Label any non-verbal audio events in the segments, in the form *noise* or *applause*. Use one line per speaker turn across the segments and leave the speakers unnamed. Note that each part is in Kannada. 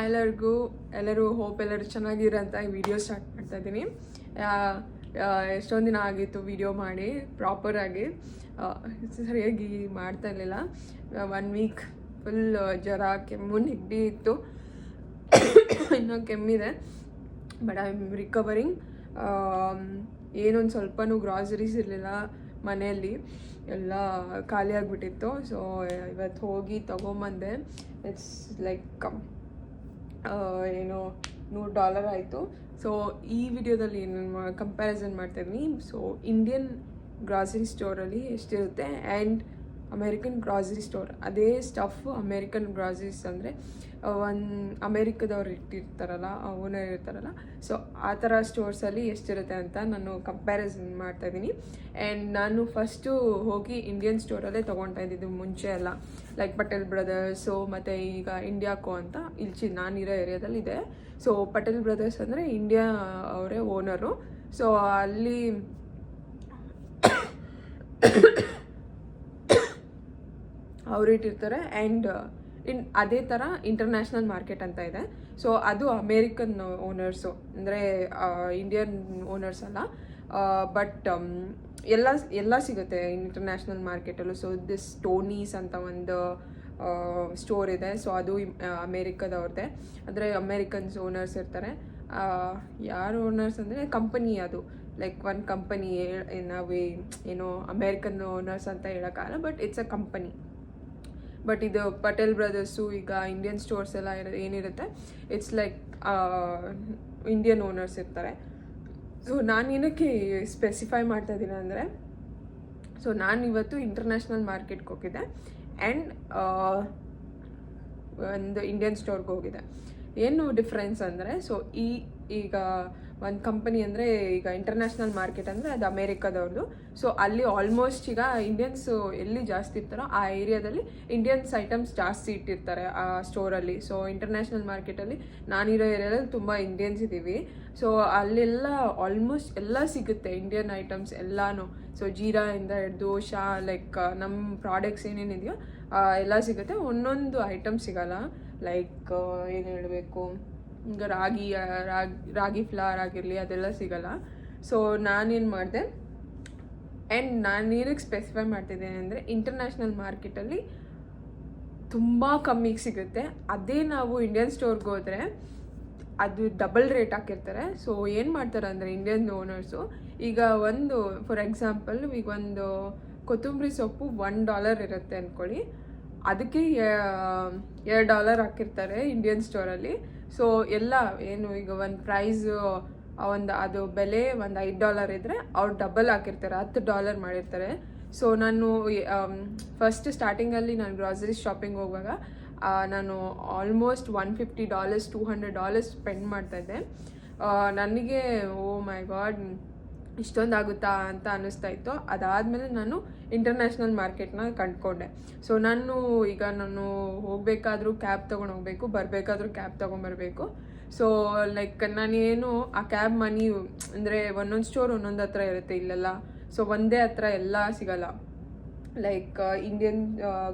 ಹಾಯ್ ಎಲ್ಲರಿಗೂ, ಎಲ್ಲರೂ ಹೋಪ್ ಎಲ್ಲರೂ ಚೆನ್ನಾಗಿರ ಅಂತ ಈ ವಿಡಿಯೋ ಸ್ಟಾರ್ಟ್ ಮಾಡ್ತಾ ಇದ್ದೀನಿ. ಎಷ್ಟೊಂದು ದಿನ ಆಗಿತ್ತು ವಿಡಿಯೋ ಮಾಡಿ ಪ್ರಾಪರಾಗಿ ಸರಿಯಾಗಿ ಮಾಡ್ತಾ ಇರಲಿಲ್ಲ. ಒನ್ ವೀಕ್ ಫುಲ್ ಜ್ವರ, ಕೆಮ್ಮು, ನೆಗಡಿ ಇತ್ತು. ಇನ್ನೂ ಕೆಮ್ಮಿದೆ. ಬಟ್ ಐ ಆಮ್ ರಿಕವರಿಂಗ್ ಏನೊಂದು ಸ್ವಲ್ಪನೂ ಗ್ರಾಸರೀಸ್ ಇರಲಿಲ್ಲ ಮನೆಯಲ್ಲಿ. ಎಲ್ಲ ಖಾಲಿ ಆಗಿಬಿಟ್ಟಿತ್ತು. ಸೊ ಇವತ್ತು ಹೋಗಿ ತೊಗೊಂಬಂದೆ. ಇಟ್ಸ್ ಲೈಕ್ ಏನು, ನೂರು ಡಾಲರ್ ಆಯಿತು. ಸೊ ಈ ವಿಡಿಯೋದಲ್ಲಿ ಏನು ಕಂಪ್ಯಾರಿಸನ್ ಮಾಡ್ತಾಯಿದ್ದೀನಿ ಸೊ ಇಂಡಿಯನ್ ಗ್ರಾಸರಿ ಸ್ಟೋರಲ್ಲಿ ಎಷ್ಟಿರುತ್ತೆ? ಆ್ಯಂಡ್ ಅಮೇರಿಕನ್ ಗ್ರಾಸರಿ ಸ್ಟೋರ್ ಅದೇ ಸ್ಟಫ್ ಅಮೇರಿಕನ್ ಗ್ರಾಸರೀಸ್ ಅಂದರೆ ಒಂದು ಅಮೇರಿಕದವ್ರು ಇಟ್ಟಿರ್ತಾರಲ್ಲ ಓನರ್ ಇರ್ತಾರಲ್ಲ. ಸೊ ಆ ಥರ ಸ್ಟೋರ್ಸಲ್ಲಿ ಎಷ್ಟಿರುತ್ತೆ ಅಂತ ನಾನು ಕಂಪ್ಯಾರಿಸನ್ ಮಾಡ್ತಾಯಿದ್ದೀನಿ ಆ್ಯಂಡ್ ನಾನು ಫಸ್ಟು ಹೋಗಿ ಇಂಡಿಯನ್ ಸ್ಟೋರಲ್ಲೇ ತೊಗೊಳ್ತಾ ಇದ್ದಿದ್ದು ಮುಂಚೆ ಎಲ್ಲ. ಲೈಕ್ ಪಟೇಲ್ ಬ್ರದರ್ಸು ಮತ್ತು ಈಗ ಇಂಡಿಯಾಕೋ ಅಂತ ಇಲ್ಚಿ ನಾನಿರೋ ಏರಿಯಾದಲ್ಲಿ ಇದೆ. ಸೊ ಪಟೇಲ್ ಬ್ರದರ್ಸ್ ಅಂದರೆ ಇಂಡಿಯಾ ಅವರೇ ಓನರು ಸೊ ಅಲ್ಲಿ *coughs* ಅವ್ರು ಇಟ್ಟಿರ್ತಾರೆ. ಆ್ಯಂಡ್ ಇನ್, ಅದೇ ಥರ ಇಂಟರ್ನ್ಯಾಷನಲ್ ಮಾರ್ಕೆಟ್ ಅಂತ ಇದೆ. ಸೊ ಅದು ಅಮೇರಿಕನ್ ಓನರ್ಸು ಅಂದರೆ ಇಂಡಿಯನ್ ಓನರ್ಸ್ ಅಲ್ಲ. ಬಟ್ ಎಲ್ಲ ಎಲ್ಲ ಸಿಗುತ್ತೆ ಇಂಟರ್ನ್ಯಾಷನಲ್ ಮಾರ್ಕೆಟಲ್ಲೂ ಸೊ ದಿಸ್ ಟೋನೀಸ್ ಅಂತ ಒಂದು ಸ್ಟೋರ್ ಇದೆ. ಸೊ ಅದು ಅಮೇರಿಕದವ್ರದ್ದೇ ಅಂದರೆ ಅಮೇರಿಕನ್ಸ್ ಓನರ್ಸ್ ಇರ್ತಾರೆ. ಯಾರು ಓನರ್ಸ್ ಅಂದರೆ ಕಂಪನಿ ಅದು. ಲೈಕ್ ಒನ್ ಕಂಪನಿ ನಾವು ಏನೋ ಅಮೇರಿಕನ್ ಓನರ್ಸ್ ಅಂತ ಹೇಳೋಕ್ಕಾಗಲ್ಲ but it's a company but ಇದು ಪಟೇಲ್ ಬ್ರದರ್ಸು ಈಗ ಇಂಡಿಯನ್ ಸ್ಟೋರ್ಸ್ ಎಲ್ಲ ಏನಿರುತ್ತೆ ಇಟ್ಸ್ ಲೈಕ್ ಇಂಡಿಯನ್ ಓನರ್ಸ್ ಇರ್ತಾರೆ. ಸೊ ನಾನು ಏನಕ್ಕೆ ಸ್ಪೆಸಿಫೈ ಮಾಡ್ತಾ ಇದ್ದೀನಿ ಅಂದರೆ ಸೊ ನಾನು ಇವತ್ತು ಇಂಟರ್ನ್ಯಾಷನಲ್ ಮಾರ್ಕೆಟ್ಗೆ ಹೋಗಿದ್ದೆ. ಆ್ಯಂಡ್ ಒಂದು ಇಂಡಿಯನ್ ಸ್ಟೋರ್ಗೆ ಹೋಗಿದೆ ಏನು ಡಿಫ್ರೆನ್ಸ್ ಅಂದರೆ ಸೊ ಈ, ಈಗ ಒಂದು ಕಂಪನಿ ಅಂದರೆ ಈಗ ಇಂಟರ್ನ್ಯಾಷನಲ್ ಮಾರ್ಕೆಟ್ ಅಂದರೆ ಅದು ಅಮೇರಿಕಾದವ್ರದ್ದು ಸೊ ಅಲ್ಲಿ ಆಲ್ಮೋಸ್ಟ್ ಈಗ ಇಂಡಿಯನ್ಸ್ ಎಲ್ಲಿ ಜಾಸ್ತಿ ಇರ್ತಾರೋ ಆ ಏರಿಯಾದಲ್ಲಿ ಇಂಡಿಯನ್ಸ್ ಐಟಮ್ಸ್ ಜಾಸ್ತಿ ಇಟ್ಟಿರ್ತಾರೆ ಆ ಸ್ಟೋರಲ್ಲಿ ಸೊ ಇಂಟರ್ನ್ಯಾಷನಲ್ ಮಾರ್ಕೆಟಲ್ಲಿ ನಾನಿರೋ ಏರಿಯಾದಲ್ಲಿ ತುಂಬ ಇಂಡಿಯನ್ಸ್ ಇದ್ದೀವಿ. ಸೊ ಅಲ್ಲೆಲ್ಲ ಆಲ್ಮೋಸ್ಟ್ ಎಲ್ಲ ಸಿಗುತ್ತೆ ಇಂಡಿಯನ್ ಐಟಮ್ಸ್ ಎಲ್ಲಾನು. ಸೊ ಜೀರಾಯಿಂದ ಹಿಡ್ದು ಶಾ ಲೈಕ್ ನಮ್ಮ ಪ್ರಾಡಕ್ಟ್ಸ್ ಏನೇನಿದೆಯೋ ಎಲ್ಲ ಸಿಗುತ್ತೆ. ಒಂದೊಂದು ಐಟಮ್ ಸಿಗಲ್ಲ. ಲೈಕ್ ಏನು ಹೇಳಬೇಕು? ಈಗ ರಾಗಿ ರಾಗಿ ರಾಗಿ ಫ್ಲವರ್ ಆಗಿರಲಿ, ಅದೆಲ್ಲ ಸಿಗಲ್ಲ. ಸೊ ನಾನೇನು ಮಾಡಿದೆ? ಆ್ಯಂಡ್ ನಾನು ನೀರಿಗೆ ಸ್ಪೆಸಿಫೈ ಮಾಡ್ತಿದ್ದೇನೆ ಅಂದರೆ ಇಂಟರ್ನ್ಯಾಷನಲ್ ಮಾರ್ಕೆಟಲ್ಲಿ ತುಂಬ ಕಮ್ಮಿಗೆ ಸಿಗುತ್ತೆ. ಅದೇ ನಾವು ಇಂಡಿಯನ್ ಸ್ಟೋರ್ಗೆ ಹೋದರೆ, ಅದು ಡಬಲ್ ರೇಟ್ ಹಾಕಿರ್ತಾರೆ. ಸೊ ಏನು ಮಾಡ್ತಾರೆ ಅಂದರೆ ಇಂಡಿಯನ್ ಓನರ್ಸು ಈಗ ಒಂದು ಫಾರ್ ಎಕ್ಸಾಂಪಲ್ ಈಗ ಒಂದು ಕೊತ್ತಂಬರಿ ಸೊಪ್ಪು ಒನ್ ಡಾಲರ್ ಇರುತ್ತೆ ಅಂದ್ಕೊಳ್ಳಿ ಅದಕ್ಕೆ ಎರಡು ಡಾಲರ್ ಹಾಕಿರ್ತಾರೆ ಇಂಡಿಯನ್ ಸ್ಟೋರಲ್ಲಿ ಸೊ ಎಲ್ಲ ಏನು ಈಗ ಒಂದು ಪ್ರೈಸು ಒಂದು ಅದು ಬೆಲೆ ಒಂದು ಐದು ಡಾಲರ್ ಇದ್ದರೆ ಅವ್ರು ಡಬಲ್ ಹಾಕಿರ್ತಾರೆ, ಹತ್ತು ಡಾಲರ್ ಮಾಡಿರ್ತಾರೆ. ಸೊ ನಾನು ಫಸ್ಟ್ ಸ್ಟಾರ್ಟಿಂಗಲ್ಲಿ ನಾನು ಗ್ರಾಸರಿ ಶಾಪಿಂಗ್ ಹೋಗುವಾಗ ನಾನು almost one fifty dollars two hundred dollars spend ಮಾಡ್ತಾಯಿದ್ದೆ ನನಗೆ ಓ ಮೈ ಗಾಡ್ ಇಷ್ಟೊಂದು ಆಗುತ್ತಾ ಅಂತ ಅನ್ನಿಸ್ತಾ ಇತ್ತು. ಅದಾದಮೇಲೆ ನಾನು ಇಂಟರ್ನ್ಯಾಷನಲ್ ಮಾರ್ಕೆಟ್ನ ಕಂಡ್ಕೊಂಡೆ. ಸೊ ನಾನು ಈಗ ನಾನು ಹೋಗಬೇಕಾದ್ರೂ ಕ್ಯಾಬ್ ತೊಗೊಂಡು ಹೋಗಬೇಕು, ಬರಬೇಕಾದ್ರೂ ಕ್ಯಾಬ್ ತೊಗೊಂಬರ್ಬೇಕು ಸೊ ಲೈಕ್ ನಾನೇನು ಆ ಕ್ಯಾಬ್ ಮನಿ ಅಂದರೆ ಒಂದೊಂದು ಸ್ಟೋರ್ ಒಂದೊಂದು ಹತ್ರ ಇರುತ್ತೆ ಇಲ್ಲೆಲ್ಲ. ಸೊ ಒಂದೇ ಹತ್ರ ಎಲ್ಲ ಸಿಗಲ್ಲ. ಲೈಕ್ ಇಂಡಿಯನ್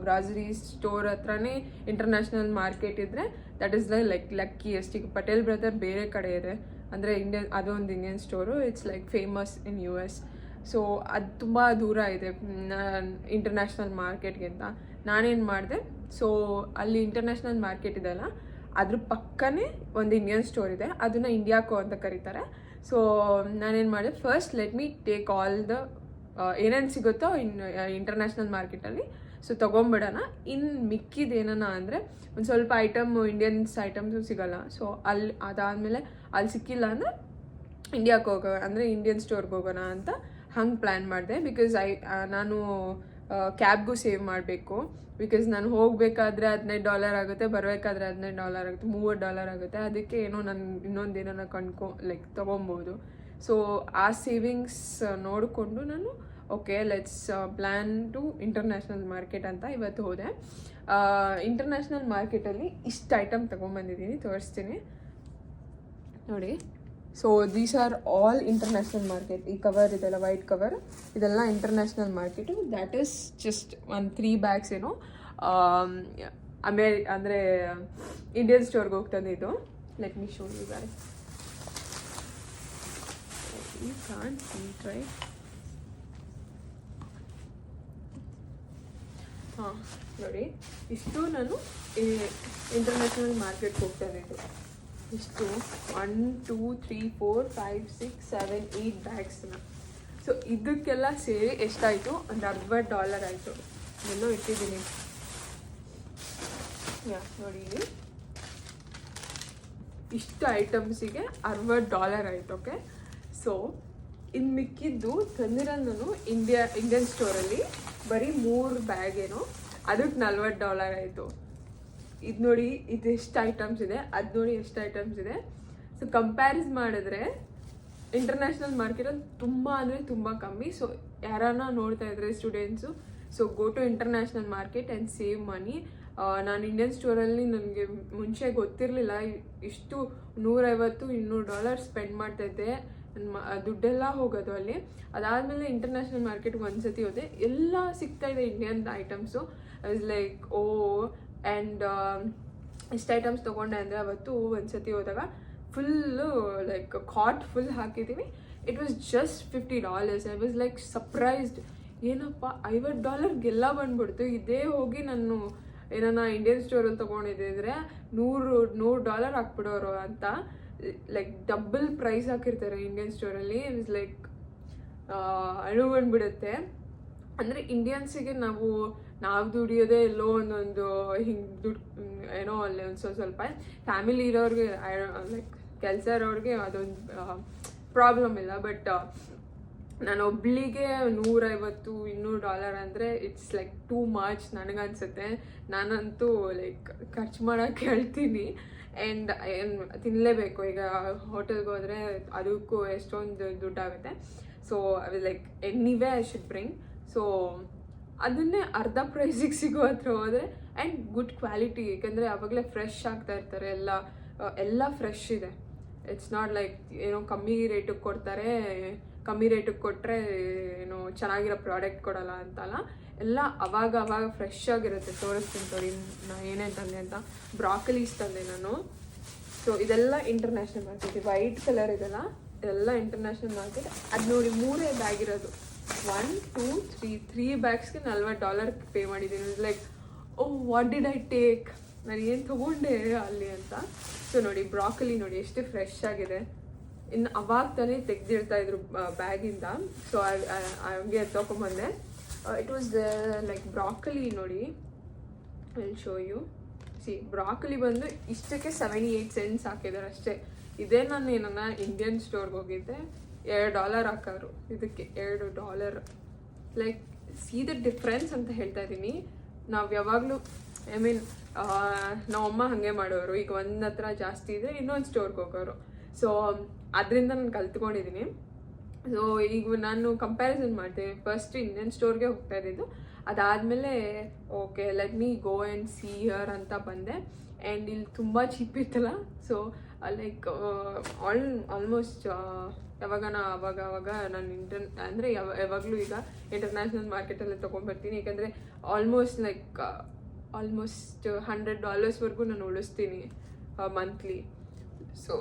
ಗ್ರಾಸರಿ ಸ್ಟೋರ್ ಹತ್ರನೇ ಇಂಟರ್ನ್ಯಾಷನಲ್ ಮಾರ್ಕೆಟ್ ಇದ್ದರೆ that is the like lucky ಈಗ ಪಟೇಲ್ ಬ್ರದರ್ ಬೇರೆ ಕಡೆ ಇದೆ. ಅಂದರೆ ಇಂಡಿಯನ್ ಅದೊಂದು Indian store it's like famous in U S so ಅದು ತುಂಬ ದೂರ ಇದೆ ಇಂಟರ್ನ್ಯಾಷನಲ್ ಮಾರ್ಕೆಟ್ಗಿಂತ ನಾನೇನು ಮಾಡಿದೆ ಸೊ ಅಲ್ಲಿ ಇಂಟರ್ನ್ಯಾಷನಲ್ ಮಾರ್ಕೆಟ್ ಇದೆಲ್ಲ ಅದ್ರ ಪಕ್ಕನೇ ಒಂದು ಇಂಡಿಯನ್ ಸ್ಟೋರ್ ಇದೆ, ಅದನ್ನು ಇಂಡಿಯಾಕೋ ಅಂತ ಕರೀತಾರೆ. ಸೊ ನಾನೇನು ಮಾಡಿದೆ first let me take all the ಏನೇನು ಸಿಗುತ್ತೋ ಇನ್ ಇಂಟರ್ನ್ಯಾಷನಲ್ ಮಾರ್ಕೆಟಲ್ಲಿ ಸೊ ತೊಗೊಂಬಿಡೋಣ ಇನ್ನು ಮಿಕ್ಕಿದೇನ ಅಂದರೆ, ಒಂದು ಸ್ವಲ್ಪ ಐಟಮ್ ಇಂಡಿಯನ್ಸ್ ಐಟಮ್ಸು ಸಿಗೋಲ್ಲ. ಸೊ ಅಲ್ಲಿ ಅದಾದಮೇಲೆ ಅಲ್ಲಿ ಸಿಕ್ಕಿಲ್ಲ ಅಂದರೆ ಇಂಡಿಯಾಕ್ಕೆ ಹೋಗೋ, ಅಂದರೆ ಇಂಡಿಯನ್ ಸ್ಟೋರ್ಗೆ ಹೋಗೋಣ ಅಂತ ಹಂಗೆ ಪ್ಲ್ಯಾನ್ ಮಾಡಿದೆ. ಬಿಕಾಸ್ ಐ ನಾನು ಕ್ಯಾಬ್ಗೂ ಸೇವ್ ಮಾಡಬೇಕು. ಬಿಕಾಸ್ ನಾನು ಹೋಗಬೇಕಾದ್ರೆ ಹದಿನೈದು ಡಾಲರ್ ಆಗುತ್ತೆ, ಬರಬೇಕಾದ್ರೆ ಹದಿನೈದು ಡಾಲರ್ ಆಗುತ್ತೆ, ಮೂವತ್ತು ಡಾಲರ್ ಆಗುತ್ತೆ. ಅದಕ್ಕೆ ಏನೋ ನಾನು, ಇನ್ನೊಂದು ಏನೋ ಕಂಡ್ಕೊ ಲೈಕ್ ತೊಗೊಬೋದು. ಸೊ ಆ ಸೇವಿಂಗ್ಸ್ ನೋಡಿಕೊಂಡು ನಾನು okay let's plan to international market ಅಂತ ಇವತ್ತು ಹೋದೆ. ಇಂಟರ್ನ್ಯಾಷನಲ್ ಮಾರ್ಕೆಟಲ್ಲಿ ಇಷ್ಟು ಐಟಮ್ ತೊಗೊಂಬಂದಿದ್ದೀನಿ, ತೋರಿಸ್ತೀನಿ. ನೋಡಿ. So these are all international market ಈ ಕವರ್ ಇದೆಲ್ಲ ವೈಟ್ ಕವರ್ ಇದೆಲ್ಲ international market that is just ಒಂದು ತ್ರೀ ಬ್ಯಾಗ್ಸ್ ಏನೋ. ಅಮೇರಿ ಅಂದರೆ ಇಂಡಿಯನ್ ಸ್ಟೋರ್ಗೆ ಹೋಗಿ ತಂದಿದ್ದು. Let me show you guys you can see ಹಾಂ. ನೋಡಿ, ಇಷ್ಟು ನಾನು ಇಂಟರ್ನ್ಯಾಷನಲ್ ಮಾರ್ಕೆಟ್ಗೆ ಹೋಗ್ತಾ ಇದ್ದು ಇಷ್ಟು one two three four five six seven eight ಬ್ಯಾಗ್ಸ್ನ so ಇದಕ್ಕೆಲ್ಲ ಸೇರಿ ಎಷ್ಟಾಯಿತು? ಒಂದು ಅರ್ಧ ಡಾಲರ್ ಆಯಿತು. ಎಲ್ಲೋ ಇಟ್ಟಿದ್ದೀನಿ. ಯಾ, ನೋಡಿ ಇಲ್ಲಿ. ಇಷ್ಟು ಐಟಮ್ಸಿಗೆ ಅರವತ್ತು ಡಾಲರ್ ಆಯ್ತು ಓಕೆ ಸೊ ಇನ್ನು ಮಿಕ್ಕಿದ್ದು ತಂದಿರೋದು ನಾನು ಇಂಡಿಯಾ ಇಂಡಿಯನ್ ಸ್ಟೋರಲ್ಲಿ ಬರೀ ಮೂರು ಬ್ಯಾಗ್ ಏನು ಅದಕ್ಕೆ ನಲ್ವತ್ತು ಡಾಲರ್ ಆಯಿತು. ಇದು ನೋಡಿ, ಇದು ಎಷ್ಟು ಐಟಮ್ಸ್ ಇದೆ, ಅದು ನೋಡಿ ಎಷ್ಟು ಐಟಮ್ಸ್ ಇದೆ. ಸೊ ಕಂಪ್ಯಾರಿಸ್ ಮಾಡಿದ್ರೆ ಇಂಟರ್ನ್ಯಾಷನಲ್ ಮಾರ್ಕೆಟಲ್ಲಿ ತುಂಬ ಅಂದರೆ ತುಂಬ ಕಮ್ಮಿ. ಸೊ ಯಾರನ್ನ ನೋಡ್ತಾ ಇದ್ರೆ students so go to international market and save money ನಾನು ಇಂಡಿಯನ್ ಸ್ಟೋರಲ್ಲಿ ನನಗೆ ಮುಂಚೆ ಗೊತ್ತಿರಲಿಲ್ಲ ಇಷ್ಟು ನೂರೈವತ್ತು, ಇನ್ನೂರು ಡಾಲರ್ ಸ್ಪೆಂಡ್ ಮಾಡ್ತಾಯಿದ್ದೆ ನನ್ನ ದುಡ್ಡೆಲ್ಲ ಹೋಗೋದು ಅಲ್ಲಿ. ಅದಾದಮೇಲೆ ಇಂಟರ್ನ್ಯಾಷನಲ್ ಮಾರ್ಕೆಟ್ಗೆ ಒಂದ್ಸತಿ ಹೋದೆ. ಎಲ್ಲ ಸಿಗ್ತಾ ಇದೆ Indian items is like oh and ಎಷ್ಟು ಐಟಮ್ಸ್ ತೊಗೊಂಡೆ ಅಂದರೆ ಅವತ್ತು ಒಂದ್ಸತಿ ಹೋದಾಗ ಫುಲ್ಲು ಲೈಕ್ ಕಾಟ್ ಫುಲ್ ಹಾಕಿದ್ದೀವಿ it was just fifty dollars I was like surprised ಏನಪ್ಪ, ಐವತ್ತು ಡಾಲರ್ಗೆಲ್ಲ ಬಂದ್ಬಿಡ್ತು. ಇದೇ ಹೋಗಿ ನಾನು ಏನನ್ನ ಇಂಡಿಯನ್ ಸ್ಟೋರಲ್ಲಿ ತೊಗೊಂಡಿದ್ದಿದ್ರೆ ನೂರು ನೂರು ಡಾಲರ್ ಹಾಕ್ಬಿಡೋರು ಅಂತ. ಲೈಕ್ ಡಬಲ್ ಪ್ರೈಸ್ ಹಾಕಿರ್ತಾರೆ ಇಂಡಿಯನ್ ಸ್ಟೋರಲ್ಲಿ ಇಸ್ ಲೈಕ್ ಅಳು ಬಂದ್ಬಿಡುತ್ತೆ. ಅಂದರೆ ಇಂಡಿಯನ್ಸಿಗೆ ನಾವು ನಾವು ದುಡಿಯೋದೇ ಎಲ್ಲೋ ಒಂದೊಂದು ಹಿಂಗೆ ದುಡ್ಡು ಏನೋ ಅಲ್ಲಿ ಒಂದು ಸ್ವಲ್ಪ ಸ್ವಲ್ಪ ಫ್ಯಾಮಿಲಿ ಇರೋರಿಗೆ ಲೈಕ್ ಕೆಲಸ ಇರೋರಿಗೆ ಅದೊಂದು ಪ್ರಾಬ್ಲಮ್ ಇಲ್ಲ. ಬಟ್ ನಾನು ಒಬ್ಳಿಗೆ ನೂರೈವತ್ತು, ಇನ್ನೂರು ಡಾಲರ್ ಅಂದರೆ ಇಟ್ಸ್ ಲೈಕ್ ಟೂ ಮಚ್ ನನಗನ್ಸುತ್ತೆ. ನಾನಂತೂ ಲೈಕ್ ಖರ್ಚು ಮಾಡೋಕ್ಕೆ ಹೇಳ್ತೀನಿ. ಆ್ಯಂಡ್ ಏನು ತಿನ್ನಲೇಬೇಕು ಈಗ ಹೋಟೆಲ್ಗೆ ಹೋದರೆ ಅದಕ್ಕೂ ಎಷ್ಟೊಂದು ದುಡ್ಡಾಗುತ್ತೆ. So I like anyway I should bring so ಅದನ್ನೇ ಅರ್ಧ ಪ್ರೈಸಿಗೆ ಸಿಗೋ ಹತ್ರ ಹೋದರೆ ಆ್ಯಂಡ್ ಗುಡ್ ಕ್ವಾಲಿಟಿ ಏಕೆಂದರೆ ಆವಾಗಲೇ ಫ್ರೆಶ್ ಆಗ್ತಾ ಇರ್ತಾರೆ. ಎಲ್ಲ ಎಲ್ಲ ಫ್ರೆಶ್ ಇದೆ. ಇಟ್ಸ್ ನಾಟ್ ಲೈಕ್ ಏನೋ ಕಮ್ಮಿ ರೇಟಿಗೆ ಕೊಡ್ತಾರೆ. ಕಮ್ಮಿ ರೇಟಿಗೆ ಕೊಟ್ಟರೆ ಏನು ಚೆನ್ನಾಗಿರೋ ಪ್ರಾಡಕ್ಟ್ ಕೊಡೋಲ್ಲ ಅಂತಲ್ಲ. ಎಲ್ಲ ಅವಾಗ ಅವಾಗ ಫ್ರೆಶ್ ಆಗಿರುತ್ತೆ, ತೋರಿಸ್ತೀನಿ ನೋಡಿ ನಾ ಏನೇನು ತಂದೆ ಅಂತ. ಬ್ರಾಕಲೀಸ್ ತಂದೆ ನಾನು. ಸೊ ಇದೆಲ್ಲ ಇಂಟರ್ನ್ಯಾಷನಲ್ ಮಾರ್ಕೆಟ್ ವೈಟ್ ಕಲರ್ ಇದೆಲ್ಲ ಇದೆಲ್ಲ ಇಂಟರ್ನ್ಯಾಷನಲ್ ಮಾರ್ಕೆಟ್ ಅದು ನೋಡಿ ಮೂರೇ ಬ್ಯಾಗ್ ಇರೋದು. ಒನ್ ಟೂ ತ್ರೀ ತ್ರೀ ಬ್ಯಾಗ್ಸ್ಗೆ ನಲ್ವತ್ತು ಡಾಲರ್ ಪೇ ಮಾಡಿದ್ದೀನಿ. Like oh what did I take ನಾನು ಏನು ತೊಗೊಂಡೆ ಅಲ್ಲಿ ಅಂತ. ಸೊ ನೋಡಿ ಬ್ರಾಕಲಿ ನೋಡಿ, ಎಷ್ಟು ಫ್ರೆಶ್ ಆಗಿದೆ. ಇನ್ನು ಅವಾಗ ತಾನೇ ತೆಗ್ದಿರ್ತಾ ಇದ್ರು ಬ್ಯಾಗಿಂದ ಸೊ ಹಂಗೆ ತೊಗೊಂಬಂದೆ. ಇಟ್ ವಾಸ್ ಲೈಕ್ ಬ್ರಾಕಲಿ ನೋಡಿ. Will show you see broccoli ಬಂದು ಇಷ್ಟಕ್ಕೆ ಸೆವೆಂಟಿ ಏಯ್ಟ್ ಸೆನ್ಸ್ ಹಾಕಿದ್ದಾರೆ ಅಷ್ಟೇ. ಇದೇ ನಾನು ಏನನ್ನ ಇಂಡಿಯನ್ ಸ್ಟೋರ್ಗೆ ಹೋಗಿದ್ದೆ, ಎರಡು ಡಾಲರ್ ಹಾಕೋರು. ಇದಕ್ಕೆ ಎರಡು dollar like see the difference ಅಂತ ಹೇಳ್ತಾ ಇದ್ದೀನಿ. ನಾವು ಯಾವಾಗಲೂ ಐ ಮೀನ್ ನಮ್ಮಮ್ಮ ಹಾಗೆ ಮಾಡೋರು. ಈಗ ಒಂದು ಹತ್ರ ಜಾಸ್ತಿ ಇದ್ರೆ ಇನ್ನೊಂದು ಸ್ಟೋರ್ಗೆ ಹೋಗೋರು. ಸೊ ಅದರಿಂದ ನಾನು ಕಲ್ತ್ಕೊಂಡಿದ್ದೀನಿ ಸೊ ಈಗ ನಾನು ಕಂಪ್ಯಾರಿಸನ್ ಮಾಡ್ತೀನಿ. ಫಸ್ಟ್ ಇಂಡಿಯನ್ ಸ್ಟೋರ್ಗೆ ಹೋಗ್ತಾ ಇದ್ದಿದ್ದು. ಅದಾದಮೇಲೆ okay let me go and see here ಅಂತ ಬಂದೆ. ಆ್ಯಂಡ್ ಇಲ್ಲಿ ತುಂಬ ಚೀಪ್ ಇತ್ತಲ್ಲ. ಸೊ ಲೈಕ್ ಆಲ್ ಆಲ್ಮೋಸ್ಟ್ ಯಾವಾಗನ ಅವಾಗ ಅವಾಗ ನಾನು ಇಂಟರ್ ಅಂದರೆ ಯಾವ, ಯಾವಾಗಲೂ ಈಗ ಇಂಟರ್ನ್ಯಾಷನಲ್ ಮಾರ್ಕೆಟಲ್ಲೇ ತೊಗೊಂಡ್ಬರ್ತೀನಿ ಯಾಕಂದರೆ ಆಲ್ಮೋಸ್ಟ್ ಲೈಕ್ ಆಲ್ಮೋಸ್ಟ್ ಹಂಡ್ರೆಡ್ ಡಾಲರ್ಸ್ವರೆಗೂ ನಾನು ಉಳಿಸ್ತೀನಿ ಮಂತ್ಲಿ ಸೊ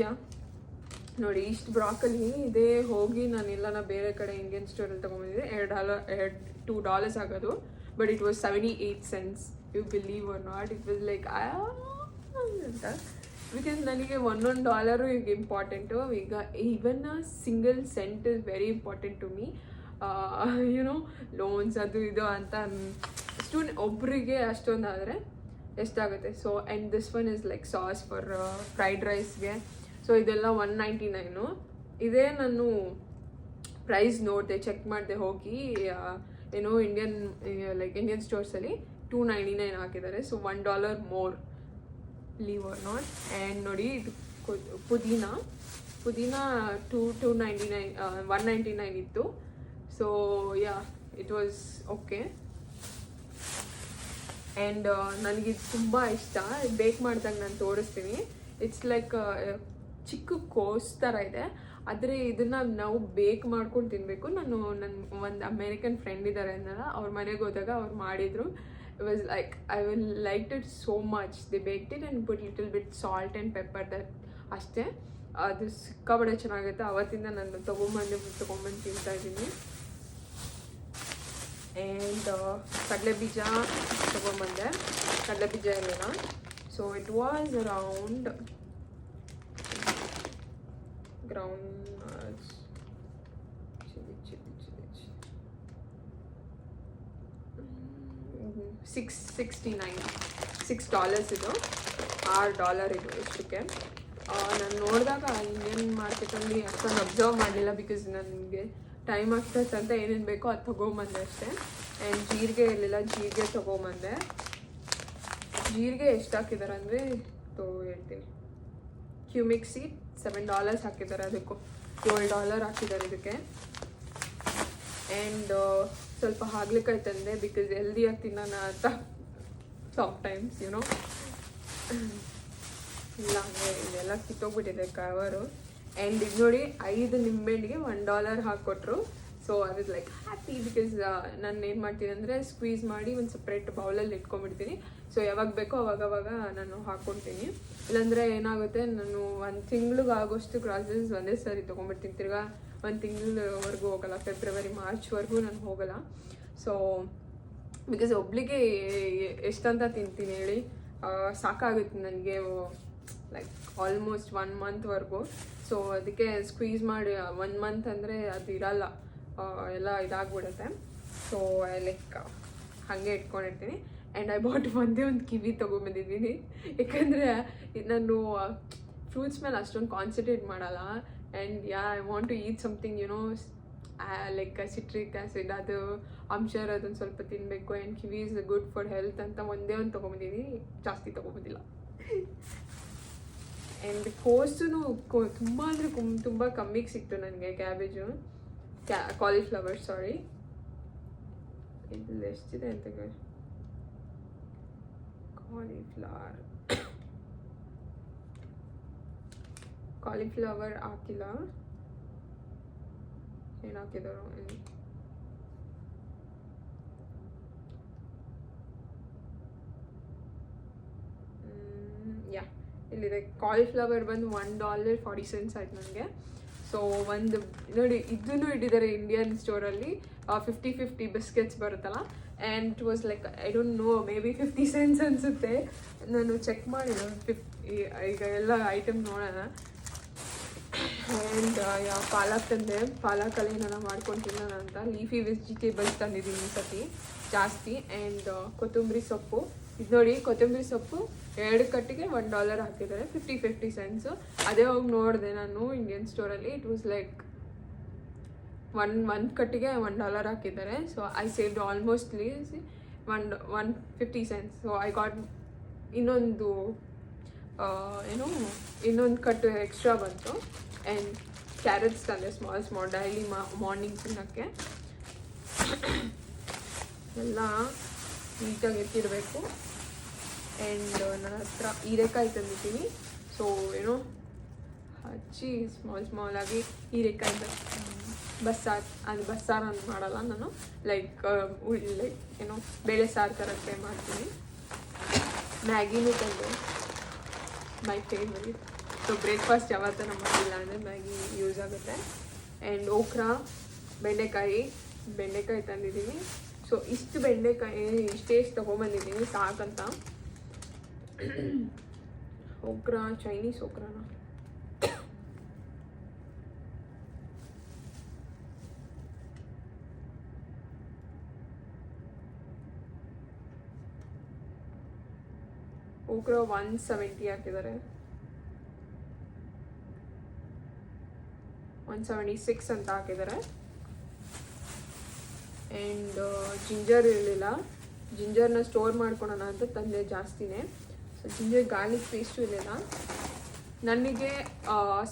ಯಾ ನೋಡಿ, ಇಷ್ಟು ಬ್ರಾಕಲಿ ಇದೇ, ಹೋಗಿ ನಾನು ಎಲ್ಲನ ಬೇರೆ ಕಡೆ ಇಂಡಿಯನ್ ಸ್ಟೋರಲ್ಲಿ ತೊಗೊಂಡಿದ್ದೆ ಎರಡು ಡಾಲರ್ ಎರಡು ಟೂ ಡಾಲರ್ಸ್ ಆಗೋದು. But it was seventy eight cents you believe or not it was like ಅಂತ. ಬಿಕಾಸ್ ನನಗೆ ಒಂದೊಂದು ಡಾಲರು ಈಗ ಇಂಪಾರ್ಟೆಂಟು ಈಗ even a single cent is very important to me you know loans ಅದು ಇದು ಅಂತ. ಅಷ್ಟು ಒಬ್ಬರಿಗೆ ಅಷ್ಟೊಂದಾದರೆ ಎಷ್ಟಾಗುತ್ತೆ. So and this one is like sauce for fried ರೈಸ್ಗೆ so ಇದೆಲ್ಲ ಒನ್ ನೈಂಟಿ ನೈನು ಇದೇ ನಾನು ಪ್ರೈಸ್ ನೋಡಿದೆ ಚೆಕ್ ಮಾಡಿದೆ ಹೋಗಿ ಏನೋ ಇಂಡಿಯನ್ ಲೈಕ್ ಇಂಡಿಯನ್ ಸ್ಟೋರ್ಸಲ್ಲಿ ಟೂ ನೈಂಟಿ ನೈನ್ ಹಾಕಿದ್ದಾರೆ. So one dollar more leave or not and ನೋಡಿ, ಇದು ಪುದೀನ. ಪುದೀನ two two ninety nine one ninety nine ಇತ್ತು so yeah it was okay and ನನಗಿದು ತುಂಬ ಇಷ್ಟ. ಬೇಕ್ ಮಾಡಿದಾಗ ನಾನು ತೋರಿಸ್ತೀನಿ. ಇಟ್ಸ್ ಲೈಕ್ ಚಿಕ್ಕ ಕೋಸ್ ಥರ ಇದೆ. ಆದರೆ ಇದನ್ನು ನಾವು ಬೇಕ್ ಮಾಡ್ಕೊಂಡು ತಿನ್ನಬೇಕು ನಾನು ನನ್ನ ಒಂದು ಅಮೇರಿಕನ್ ಫ್ರೆಂಡ್ ಇದ್ದಾರೆ ಅನ್ನೋಲ್ಲ, ಅವ್ರ ಮನೆಗೆ ಹೋದಾಗ ಅವ್ರು ಮಾಡಿದರು. It was like I will liked it so much. They baked it and put little bit salt and pepper that ಅಷ್ಟೇ. ಅದು ಸಿಕ್ಕಾಬಡೆ ಚೆನ್ನಾಗಿರುತ್ತೆ ಅವತ್ತಿಂದ ನಾನು ತೊಗೊಂಬಂದು ತೊಗೊಂಬಂದು ತಿಂತಾ ಇದ್ದೀನಿ. ಆ್ಯಂಡ್ ಕಡಲೆ ಬೀಜ ತೊಗೊಂಬಂದೆ. ಕಡಲೆ ಬೀಜ ಇರಲಿಲ್ಲ so it was around chilli chilli six sixty nine six dollars ಇದು. ಆರು ಡಾಲರ್ ಇದು ಇಷ್ಟಕ್ಕೆ. ನಾನು ನೋಡಿದಾಗ ಇಂಡಿಯನ್ ಮಾರ್ಕೆಟಲ್ಲಿ ಅಷ್ಟೊಂದು ಅಬ್ಸರ್ವ್ ಮಾಡಲಿಲ್ಲ ಬಿಕಾಸ್ ನನಗೆ ಟೈಮ್ ಆಗ್ತೈತೆ ಅಂತ ಏನೇನು ಬೇಕೋ ಅದು ತೊಗೊಂಬಂದೆ ಅಷ್ಟೇ. ಆ್ಯಂಡ್ ಜೀರಿಗೆ ಇರಲಿಲ್ಲ ಜೀರಿಗೆ ತೊಗೊಂಬಂದೆ. ಜೀರಿಗೆ ಎಷ್ಟು ಹಾಕಿದ್ದಾರೆ ಅಂದರೆ ತೋ ಹೇಳ್ತೀನಿ. ಕ್ಯೂಮಿಕ್ ಸೀಟ್ ಸೆವೆನ್ ಡಾಲರ್ಸ್ ಹಾಕಿದ್ದಾರೆ ಅದಕ್ಕೂ. ಏಳು ಡಾಲರ್ ಹಾಕಿದ್ದಾರೆ ಇದಕ್ಕೆ. ಆ್ಯಂಡ್ ಸ್ವಲ್ಪ ಹಾಗಲಕಾಯಿ ತಂದೆ ಬಿಕಾಸ್ ಹೆಲ್ದಿಯಾಗಿ ತಿನ್ನೋಣ ಅಂತ. ಸಾಫ್ಟ್ ಟೈಮ್ಸ್ ಯುನೋ ಇಲ್ಲ ಅಂದರೆ ಇದೆಲ್ಲ ಕಿತ್ತೋಗ್ಬಿಟ್ಟಿದೆ ಕವರು ಆ್ಯಂಡ್ ಇದು ನೋಡಿ ಐದು ನಿಂಬೆಹಣ್ಣಿಗೆ ಒನ್ ಡಾಲರ್ ಹಾಕ್ಕೊಟ್ರು. ಸೊ ಅದು ಲೈಕ್ ಹ್ಯಾಪಿ ಬಿಕಾಸ್ ನಾನು ಏನು ಮಾಡ್ತೀನಿ ಅಂದರೆ ಸ್ಕ್ವೀಸ್ ಮಾಡಿ ಒಂದು ಸಪ್ರೇಟ್ ಬೌಲಲ್ಲಿ ಇಟ್ಕೊಂಡ್ಬಿಡ್ತೀನಿ. ಸೊ ಯಾವಾಗ ಬೇಕೋ ಅವಾಗ ಅವಾಗ ನಾನು ಹಾಕ್ಕೊತೀನಿ ಇಲ್ಲಾಂದರೆ ಏನಾಗುತ್ತೆ, ನಾನು ಒಂದು ತಿಂಗ್ಳಿಗೆ ಆಗೋಷ್ಟು ಕ್ರಾಸಸ್ ಒಂದೇ ಸಾರಿ ತೊಗೊಂಡ್ಬಿಡ್ತೀನಿ. ತಿರ್ಗಾ ಒಂದು ತಿಂಗಳವರೆಗೂ ಹೋಗಲ್ಲ ಫೆಬ್ರವರಿ ಮಾರ್ಚ್ವರೆಗೂ ನಾನು ಹೋಗಲ್ಲ. ಸೊ ಬಿಕಾಸ್ ಒಬ್ಳಿಗೆ ಎಷ್ಟಂತ ತಿಂತೀನಿ ಹೇಳಿ ಸಾಕಾಗುತ್ತೆ ನನಗೆ ಲೈಕ್ ಆಲ್ಮೋಸ್ಟ್ ಒನ್ ಮಂತ್ವರೆಗೂ ಸೊ ಅದಕ್ಕೆ ಸ್ಕ್ವೀಸ್ ಮಾಡಿ ಒನ್ ಮಂತ್ ಅಂದರೆ ಅದು ಇರಲ್ಲ. ಎಲ್ಲ ಇದಾಗ್ಬಿಡುತ್ತೆ. ಸೊ ಲೈಕ್ ಹಾಗೆ ಇಟ್ಕೊಂಡಿರ್ತೀನಿ. ಆ್ಯಂಡ್ ಐ ಬಾಟ್ ಒಂದೇ ಒಂದು ಕಿವಿ ತೊಗೊಂಬಂದಿದ್ದೀನಿ ಯಾಕಂದರೆ ನಾನು ಫ್ರೂಟ್ಸ್ ಮೇಲೆ ಅಷ್ಟೊಂದು ಕಾನ್ಸಂಟ್ರೇಟ್ ಮಾಡಲ್ಲ. And yeah I want to eat something you know like citric acid ಅದು ಅಂಶ ಇರೋದೊಂದು ಸ್ವಲ್ಪ ತಿನ್ನಬೇಕು and kiwi is good for health ಅಂತ ಒಂದೇ ಒಂದು ತೊಗೊಂಬಂದಿದ್ದೀನಿ ಜಾಸ್ತಿ ತೊಗೊಂಬಂದಿಲ್ಲ ಆ್ಯಂಡ್ ಕೋಸು ತುಂಬ ಅಂದರೆ ತುಂಬ ಕಮ್ಮಿಗೆ ಸಿಕ್ತು ನನಗೆ ಕ್ಯಾಬೇಜು ಕ್ಯಾ ಕಾಲಿಫ್ಲವರ್ ಸಾರಿ ಇಲ್ಲಿ ಎಷ್ಟಿದೆ ಅಂತ ಕಾಲಿಫ್ಲವರ್ ಕಾಲಿಫ್ಲವರ್ *coughs* ಹಾಕಿಲ್ಲ. ಏನು ಹಾಕಿದಾರೋ ಯಾ, ಇಲ್ಲಿದೆ. ಕಾಲಿಫ್ಲವರ್ ಬಂದು ಒನ್ ಡಾಲರ್ ಫಾರ್ಟಿ ಸೆನ್ಸ್ ಆಯ್ತು ನನಗೆ. ಸೊ ಒಂದು, ನೋಡಿ, ಇದನ್ನು ಇಟ್ಟಿದ್ದಾರೆ ಇಂಡಿಯನ್ ಸ್ಟೋರಲ್ಲಿ ಫಿಫ್ಟಿ ಫಿಫ್ಟಿ ಬಿಸ್ಕೆಟ್ಸ್ ಬರುತ್ತಲ್ಲ and it was like I don't know maybe fifty cents ಅನಿಸುತ್ತೆ. ನಾನು ಚೆಕ್ ಮಾಡಿಲ್ಲ ಫಿಫ್ಟ್ ಈಗ ಎಲ್ಲ ಐಟಮ್ ನೋಡೋಣ. ಆ್ಯಂಡ್ ಯಾವ ಪಾಲಕ್ ತಂದೆ ಪಾಲಕಲ್ಲಿ ಏನಾರ ಮಾಡ್ಕೊಂಡು ತಿನ್ನೋಣ ಅಂತ ಲೀಫಿ ವೆಜಿಟೇಬಲ್ಸ್ ತಂದಿದ್ದೀನಿ ಈ ಸತಿ ಜಾಸ್ತಿ. ಆ್ಯಂಡ್ ಕೊತ್ತಂಬರಿ ಸೊಪ್ಪು. ಇದು ನೋಡಿ, ಕೊತ್ತಂಬರಿ ಸೊಪ್ಪು ಎರಡು ಕಟ್ಟಿಗೆ ಒನ್ ಡಾಲರ್ ಹಾಕಿದ್ದಾರೆ ಫಿಫ್ಟಿ ಫಿಫ್ಟಿ ಸೆನ್ಸು ಅದೇ ಹೋಗಿ ನೋಡಿದೆ ನಾನು Indian ಸ್ಟೋರಲ್ಲಿ it was like one month ಕಟ್ಟಿಗೆ ಒನ್ ಡಾಲರ್ ಹಾಕಿದ್ದಾರೆ. So I saved almostly one one fifty cents so I got ಇನ್ನೊಂದು ಏನು, ಇನ್ನೊಂದು ಕಟ್ಟು ಎಕ್ಸ್ಟ್ರಾ ಬಂತು. ಆ್ಯಂಡ್ ಕ್ಯಾರೆಟ್ಸ್ ತಂದೆ ಸ್ಮಾಲ್ ಸ್ಮಾಲ್ ಡೈಲಿ ಮಾರ್ನಿಂಗ್ ತಿನ್ನೋಕ್ಕೆ. ಎಲ್ಲ ನೀಟಾಗಿ ಎತ್ತಿಡಬೇಕು. ಆ್ಯಂಡ್ ನನ್ನ ಹತ್ರ ಹೀರೆಕಾಯಿ ತಂದಿದ್ದೀನಿ. ಸೊ ಏನೋ ಹಚ್ಚಿ ಸ್ಮಾಲ್ ಆಗಿ ಹೀರೆಕಾಯಿ ಬಸ್ಸಾರು ಅದು ಬಸ್ಸಾರು ಅಂತ ಮಾಡಲ್ಲ ನಾನು. ಲೈಕ್ ಲೈಕ್ ಏನೋ, ಬೇಳೆ ಸಾರು ಟ್ರೈ ಮಾಡ್ತೀನಿ. ಮ್ಯಾಗಿನೂ ತಂದೆ ಮೈ ಫೇವ್ರೇಟ್ ಸೊ ಬ್ರೇಕ್ಫಾಸ್ಟ್ ಯಾವತ್ತೂ ಮಾಡಿಲ್ಲ ಅಂದರೆ ಮ್ಯಾಗಿ ಯೂಸ್ ಆಗುತ್ತೆ. ಆ್ಯಂಡ್ ಓಕ್ರಾ ಬೆಂಡೆಕಾಯಿ ಬೆಂಡೆಕಾಯಿ ತಂದಿದ್ದೀನಿ. ಸೊ ಇಷ್ಟು ಬೆಂಡೆಕಾಯಿ, ಇಷ್ಟೇ ಇಷ್ಟು ತೊಗೊಂಬಂದಿದ್ದೀನಿ, ಸಾಕಂತ. ಓಕ್ರಾ ಚೈನೀಸ್ ಓಕ್ರಾನ ಓಕ್ರಾ ಒನ್ ಸೆವೆಂಟಿ ಹಾಕಿದ್ದಾರೆ. ಒನ್ ಸೆವೆಂಟಿ ಸಿಕ್ಸ್ ಅಂತ ಹಾಕಿದ್ದಾರೆ. ಆ್ಯಂಡ್ ಜಿಂಜರ್ ಇರಲಿಲ್ಲ. ಜಿಂಜರ್ನ ಸ್ಟೋರ್ ಮಾಡ್ಕೊಳೋಣ ಅಂತ ತಂದೆ ಜಾಸ್ತಿನೇ. ಸೊ ಜಿಂಜರ್ ಗಾರ್ಲಿಕ್ ಪೇಸ್ಟು ಇರಲಿಲ್ಲ. ನನಗೆ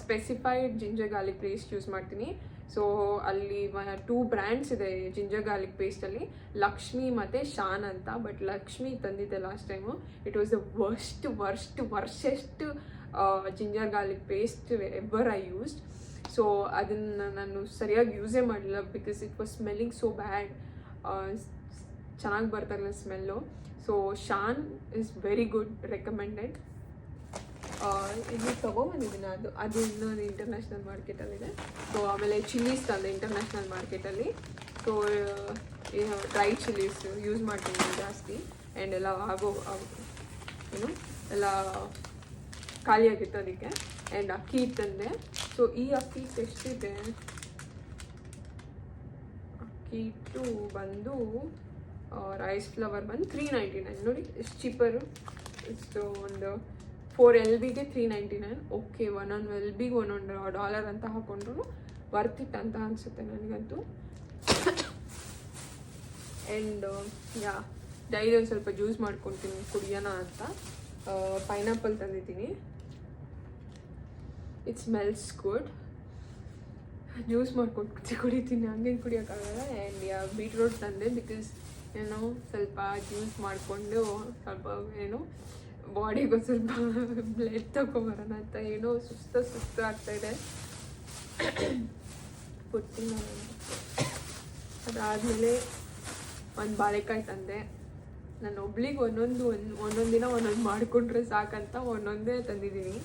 specified ginger garlic paste use ಮಾಡ್ತೀನಿ. ಸೊ ಅಲ್ಲಿ ಟೂ ಬ್ರ್ಯಾಂಡ್ಸ್ ಇದೆ ಜಿಂಜರ್ ಗಾರ್ಲಿಕ್ ಪೇಸ್ಟಲ್ಲಿ ಲಕ್ಷ್ಮಿ ಮತ್ತು ಶಾನ್ ಅಂತ. But Lakshmi ತಂದಿದ್ದೆ last time it was the worst worst worst ginger garlic paste ever I used so ಅದನ್ನು ನಾನು ಸರಿಯಾಗಿ ಯೂಸೇ ಮಾಡಲಿಲ್ಲ because it was smelling so bad ಚೆನ್ನಾಗಿ ಬರ್ತಾರಲ್ಲ smell so Shan is very good recommended ಇಲ್ಲಿ ತೊಗೊಂಬಂದಿದ್ದೀನಿ. ಅದು ಅದು ಇನ್ನೊಂದು ಇಂಟರ್ನ್ಯಾಷನಲ್ ಮಾರ್ಕೆಟಲ್ಲಿದೆ ಸೊ ಆಮೇಲೆ ಚಿಲ್ಲೀಸ್ ತಂದೆ ಇಂಟರ್ನ್ಯಾಷನಲ್ ಮಾರ್ಕೆಟಲ್ಲಿ ಸೊ ಡ್ರೈ ಚಿಲ್ಲೀಸ್ ಯೂಸ್ ಮಾಡ್ತೀನಿ ಜಾಸ್ತಿ. ಆ್ಯಂಡ್ ಎಲ್ಲ ಆಗೋ ಏನು, ಎಲ್ಲ ಖಾಲಿಯಾಗಿತ್ತು ಅದಕ್ಕೆ. ಆ್ಯಂಡ್ ಅಕ್ಕಿ ತಂದೆ. ಸೊ ಈ ಅಕ್ಕಿ ಎಷ್ಟಿದೆ? ಅಕ್ಕಿ ಇಟ್ಟು ಬಂದು ರೈಸ್ ಫ್ಲವರ್ ಬಂದು ತ್ರೀ ನೈಂಟಿ ನೈನ್ ನೋಡಿ, ಎಷ್ಟು ಚೀಪರು ಇಷ್ಟು ಒಂದು ಫೋರ್ ಎಲ್ ಬಿಗೆ ತ್ರೀ ನೈಂಟಿ ನೈನ್ ಓಕೆ ಒಂದೊಂದು ಎಲ್ ಬಿಗೆ ಒಂದೊಂದು ಡಾಲರ್ ಅಂತ ಹಾಕೊಂಡ್ರು. ವರ್ತ್ ಇಟ್ ಅಂತ ಅನಿಸುತ್ತೆ ನನಗಂತೂ. ಆ್ಯಂಡ್ ಯಾ ಡೈಲಿ ಒಂದು ಸ್ವಲ್ಪ ಜ್ಯೂಸ್ ಮಾಡ್ಕೊಳ್ತೀನಿ ಕುಡಿಯೋಣ ಅಂತ. ಪೈನಾಪಲ್ ತಂದಿದ್ದೀನಿ. ಇಟ್ ಸ್ಮೆಲ್ಸ್ ಗುಡ್ ಜ್ಯೂಸ್ ಮಾಡ್ಕೊಂಡು ಕುಡಿತೀನಿ, ಹಂಗೇನು ಕುಡಿಯೋಕ್ಕಾಗಲ್ಲ. ಆ್ಯಂಡ್ ಯಾ ಬೀಟ್ರೋಟ್ ತಂದೆ ಬಿಕಾಸ್ ಏನೋ ಸ್ವಲ್ಪ ಜ್ಯೂಸ್ ಮಾಡಿಕೊಂಡು, ಸ್ವಲ್ಪ, ಏನು ಬಾಡಿಗೆ ಸ್ವಲ್ಪ ಬ್ಲಡ್ ತಗೊಂಬರೋಣ ಅಂತ ಏನೋ ಸುಸ್ತು ಸುಸ್ತು ಆಗ್ತಾಯಿದೆ ಪುಟ್ಟಿನ ಅದಾದಮೇಲೆ ಒಂದು ಬಾಳೆಕಾಯಿ ತಂದೆ. ನಾನು ಒಬ್ಳಿಗೆ ಒಂದೊಂದು ಒಂದು, ಒಂದೊಂದು ದಿನ ಒಂದೊಂದು ಮಾಡಿಕೊಂಡ್ರೆ ಸಾಕಂತ ಒಂದೊಂದೇ ತಂದಿದ್ದೀನಿ.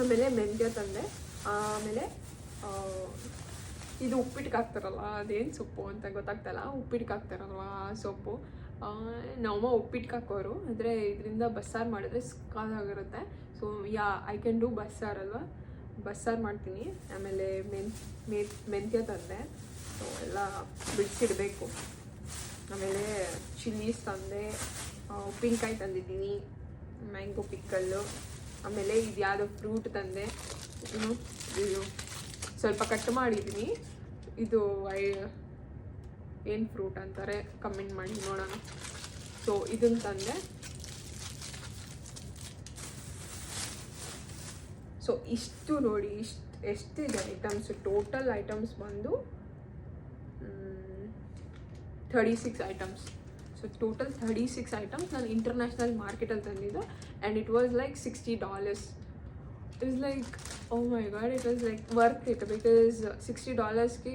ಆಮೇಲೆ ಮೆಂತ್ಯ ತಂದೆ. ಆಮೇಲೆ ಇದು ಉಪ್ಪಿಟ್ಟಿಗೆ ಹಾಕ್ತಾರಲ್ಲ ಅದೇನು ಸೊಪ್ಪು ಅಂತ ಗೊತ್ತಾಗ್ತಲ್ಲ? ಉಪ್ಪಿಟ್ಟಿಗೆ ಹಾಕ್ತಾರಲ್ವ ಆ ಸೊಪ್ಪು. ನಮ್ಮಮ್ಮ ಉಪ್ಪಿಟ್ಟು ಹಾಕೋರು. ಅಂದರೆ ಇದರಿಂದ ಬಸ್ಸಾರು ಮಾಡಿದ್ರೆ ಸಿಕ್ಕಾಗಿರುತ್ತೆ so ya I can do ಬಸ್ಸಾರು ಅಲ್ವಾ? ಬಸ್ಸಾರು ಮಾಡ್ತೀನಿ. ಆಮೇಲೆ ಮೆನ್ ಮೆಂತ್ಯ ತಂದೆ. ಸೊ ಎಲ್ಲ ಬಿಡಿಸಿಡಬೇಕು. ಆಮೇಲೆ ಚಿಲ್ಲೀಸ್ ತಂದೆ. ಉಪ್ಪಿನಕಾಯಿ ತಂದಿದ್ದೀನಿ. ಮ್ಯಾಂಗೋ ಪಿಕ್ಕಲ್ಲು ಆಮೇಲೆ ಇದು ಯಾವುದೋ ಫ್ರೂಟ್ ತಂದೆ. ಇನ್ನು ಇದು ಸ್ವಲ್ಪ ಕಟ್ ಮಾಡಿದ್ದೀನಿ. ಇದು ಐ ಏನು ಫ್ರೂಟ್ ಅಂತಾರೆ ಕಮೆಂಟ್ ಮಾಡಿ ನೋಡೋಣ. ಸೊ ಇದನ್ನು ತಂದೆ. ಸೊ ಇಷ್ಟು ನೋಡಿ, ಇಷ್ಟು, ಎಷ್ಟಿದೆ ಐಟಮ್ಸ್ ಟೋಟಲ್ ಐಟಮ್ಸ್ ಬಂದು thirty six items so total thirty six items ನಾನು ಇಂಟರ್ನ್ಯಾಷನಲ್ ಮಾರ್ಕೆಟಲ್ಲಿ ತಂದಿದ್ದೆ. And it was like sixty dollars is like oh my god it was like worth it because sixty ಡಾಲರ್ಸ್ಗೆ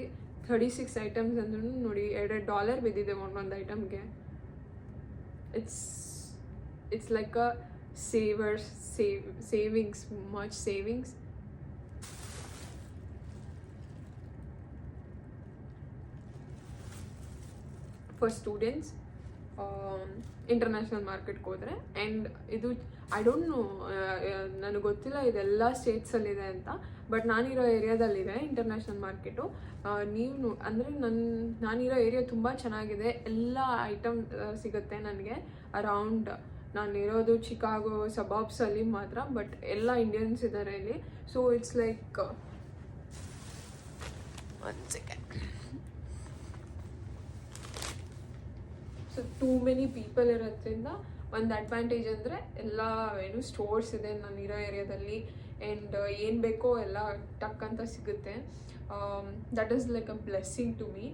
thirty six items ಅಂದ್ರೂ ನೋಡಿ ಎರಡೆರಡು ಡಾಲರ್ ಬಿದ್ದಿದೆ ಒಂದೊಂದು ಐಟಮ್ಗೆ it's it's like a savers save savings much savings for students international ಮಾರ್ಕೆಟ್ಗೆ ಹೋದರೆ. ಆ್ಯಂಡ್ ಇದು ಐ ಡೋಂಟ್ ನೋ ನನಗೆ ಗೊತ್ತಿಲ್ಲ ಇದೆಲ್ಲ ಸ್ಟೇಟ್ಸಲ್ಲಿದೆ ಅಂತ. ಬಟ್ ನಾನಿರೋ ಏರಿಯಾದಲ್ಲಿದೆ ಇಂಟರ್ನ್ಯಾಷನಲ್ ಮಾರ್ಕೆಟು ನೀವು ನೋ, ಅಂದರೆ ನನ್ನ ನಾನಿರೋ ಏರಿಯಾ ತುಂಬ ಚೆನ್ನಾಗಿದೆ. ಎಲ್ಲ ಐಟಮ್ ಸಿಗುತ್ತೆ ನನಗೆ. ಅರೌಂಡ್ ನಾನಿರೋದು ಚಿಕಾಗೋ ಸಬಾಬ್ಸಲ್ಲಿ ಮಾತ್ರ. ಬಟ್ ಎಲ್ಲ ಇಂಡಿಯನ್ಸ್ ಇದ್ದಾರೆ ಇಲ್ಲಿ. So it's like one second so too many people ಇರೋದ್ರಿಂದ ಒಂದು ಅಡ್ವಾಂಟೇಜ್ ಅಂದರೆ ಎಲ್ಲ ಏನು ಸ್ಟೋರ್ಸ್ ಇದೆ ನಾನು ಇರೋ ಏರಿಯಾದಲ್ಲಿ ಆ್ಯಂಡ್ ಏನು ಬೇಕೋ ಎಲ್ಲ ಟಕ್ ಅಂತ ಸಿಗುತ್ತೆ. That is like a blessing to me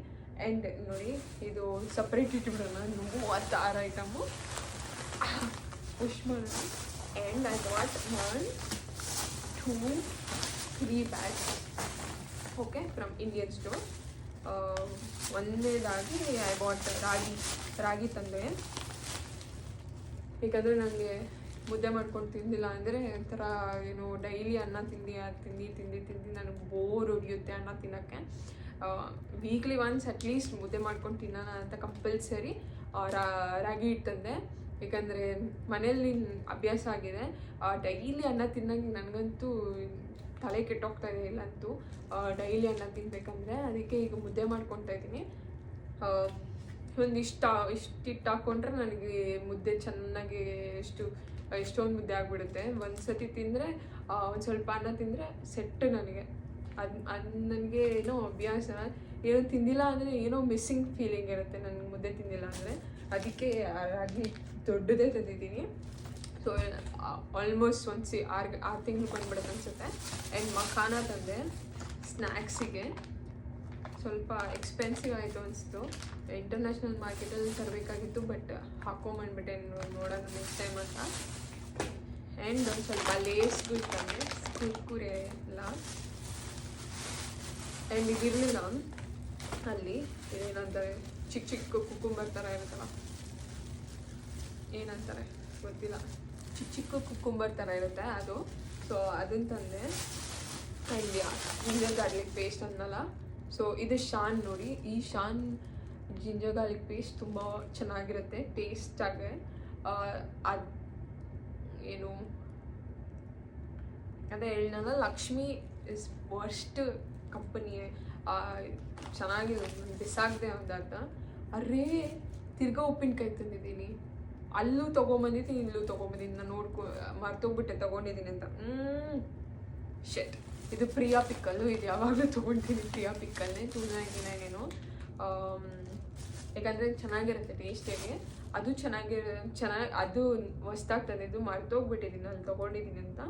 and ನೋಡಿ, ಇದು ಸಪ್ರೇಟ್ ಇಟ್ಬಿಡೋಣ. ಆರು ಐಟಮು ಪುಷ್ ಮಾಡೋಣ. And I what one two three bags okay from Indian store ಒಂದನೇದಾಗಿ ಐ ಬಾಟ್ ರಾಗಿ ರಾಗಿ ತಂದೆ. ಏಕೆಂದರೆ ನನಗೆ ಮುದ್ದೆ ಮಾಡ್ಕೊಂಡು ತಿಂದಿಲ್ಲ ಅಂದರೆ ಒಂಥರ ಏನು ಡೈಲಿ ಅನ್ನ ತಿಂಡಿ ತಿಂದು ತಿಂದು ತಿಂದು ನನಗೆ ಬೋರ್ ಹೊಡಿಯುತ್ತೆ ಅನ್ನ ತಿನ್ನೋಕ್ಕೆ. ವೀಕ್ಲಿ ಒನ್ಸ್ ಅಟ್ಲೀಸ್ಟ್ ಮುದ್ದೆ ಮಾಡ್ಕೊಂಡು ತಿನ್ನೋಣ ಅಂತ ಕಂಪಲ್ಸರಿ ರಾಗಿ ಇಟ್ಟಂದೆ. ಏಕೆಂದರೆ ಮನೆಯಲ್ಲಿ ಅಭ್ಯಾಸ ಆಗಿದೆ. ಡೈಲಿ ಅನ್ನ ತಿನ್ನೋಂಗೆ ನನಗಂತೂ ತಲೆ ಕೆಟ್ಟೋಗ್ತಾ ಇದೆ ಇಲ್ಲಂತೂ ಡೈಲಿ ಅನ್ನ ತಿನ್ಬೇಕಂದ್ರೆ ಅದಕ್ಕೆ ಈಗ ಮುದ್ದೆ ಮಾಡ್ಕೊತಾ ಇದ್ದೀನಿ. ಒಂದು ಇಷ್ಟ ಹಿಟ್ಟು ಹಾಕ್ಕೊಂಡ್ರೆ ನನಗೆ ಮುದ್ದೆ ಚೆನ್ನಾಗಿ ಎಷ್ಟು, ಎಷ್ಟೊಂದು ಮುದ್ದೆ ಆಗಿಬಿಡುತ್ತೆ. ಒಂದು ಸತಿ ತಿಂದರೆ ಒಂದು ಸ್ವಲ್ಪ ಅನ್ನ ತಿಂದರೆ ಸೆಟ್ ನನಗೆ. ಅದು ಅದು ನನಗೆ ಏನೋ ಅಭ್ಯಾಸ. ಏನೋ ತಿಂದಿಲ್ಲ ಅಂದರೆ ಏನೋ ಮಿಸ್ಸಿಂಗ್ ಫೀಲಿಂಗ್ ಇರುತ್ತೆ ನನಗೆ ಮುದ್ದೆ ತಿಂದಿಲ್ಲ ಅಂದರೆ. ಅದಕ್ಕೆ ರಾಗಿ ದೊಡ್ಡದೇ ತಂದಿದ್ದೀನಿ. ಆಲ್ಮೋಸ್ಟ್ ಒಂದು ಆರು ಆರು ತಿಂಗಳು ಬಂದ್ಬಿಡುತ್ತೆ ಅನಿಸುತ್ತೆ. ಆ್ಯಂಡ್ ಮಖಾನ ತಂದೆ ಸ್ನ್ಯಾಕ್ಸಿಗೆ ಸ್ವಲ್ಪ ಎಕ್ಸ್ಪೆನ್ಸಿವ್ ಆಯಿತು ಅನಿಸ್ತು. ಇಂಟರ್ನ್ಯಾಷನಲ್ ಮಾರ್ಕೆಟಲ್ಲಿ ತರಬೇಕಾಗಿತ್ತು ಬಟ್ ಹಾಕೊಂಬಂದ್ಬಿಟ್ಟೆ ನೋಡೋಣ ನೆಕ್ಸ್ಟ್ ಟೈಮ್ ಅಂತ. ಆ್ಯಂಡ್ ಒಂದು ಸ್ವಲ್ಪ ಲೇಸ್ಗಳು ತಂದೆ, ಕುರ್ಕುರೆ ಎಲ್ಲ. ಆ್ಯಂಡ್ ಇದಿರಲಿಲ್ಲ ಅಲ್ಲಿ ಏನಂತಾರೆ, ಚಿಕ್ಕ ಚಿಕ್ಕ ಕುಕುಂಬರ್ ಥರ ಇರುತ್ತಲ್ಲ. ಏನಂತಾರೆ, ಗೊತ್ತಿಲ್ಲ. ಚಿಕ್ಕ ಚಿಕ್ಕ ಕುಕ್ಕುಂಬರ್ ಥರ ಇರುತ್ತೆ ಅದು. ಸೊ ಅದನ್ನ ತಂದೆ ಇಂಡಿಯಾ ಜಿಂಜರ್ ಗಾರ್ಲಿಕ್ ಪೇಸ್ಟ್ ಅನ್ನಲ್ಲ. ಸೊ ಇದು ಶಾನ್ ನೋಡಿ. ಈ ಶಾನ್ ಜಿಂಜರ್ ಗಾರ್ಲಿಕ್ ಪೇಸ್ಟ್ ತುಂಬ ಚೆನ್ನಾಗಿರುತ್ತೆ ಟೇಸ್ಟಾಗೆ ಅದು ಏನು? ಅದೇ ಹೇಳಿದಾಗ ಲಕ್ಷ್ಮಿ ಇಸ್ ವರ್ಸ್ಟ್ ಕಂಪನಿ ಚೆನ್ನಾಗಿದೆ ಬಿಸಾಕದೆ ಅರ್ಥ. ಅರೇ, ತಿರ್ಗಾ ಉಪ್ಪಿನಕಾಯಿ ತಂದಿದ್ದೀನಿ. ಅಲ್ಲೂ ತೊಗೊಂಬಂದಿದ್ದೀನಿ ಇಲ್ಲೂ ತೊಗೊಂಬಂದಿದ್ದೀನಿ ನಾನು ನೋಡ್ಕೊ, ಮರ್ತೋಗ್ಬಿಟ್ಟೆ, ತೊಗೊಂಡಿದ್ದೀನಿ ಅಂತ. ಶೆಟ್ ಇದು ಪ್ರಿಯಾ ಪಿಕ್ಕಲ್ಲು ಇದು ಯಾವಾಗಲೂ ತೊಗೊಳ್ತೀನಿ ಪ್ರಿಯಾ ಪಿಕ್ಕಲ್ಲೇ ಟೂ ನೈಂಟಿ ನೈನ್ ಏನು. ಯಾಕಂದರೆ ಚೆನ್ನಾಗಿರುತ್ತೆ ಟೇಸ್ಟಿಗೆ ಅದು ಚೆನ್ನಾಗಿರೋ ಚೆನ್ನಾಗಿ, ಅದು ಹೊಸ್ದಾಗಿ ಇದು ಮರ್ತೋಗ್ಬಿಟ್ಟಿದ್ದೀನಿ, ಅಲ್ಲಿ ತೊಗೊಂಡಿದ್ದೀನಿ ಅಂತ.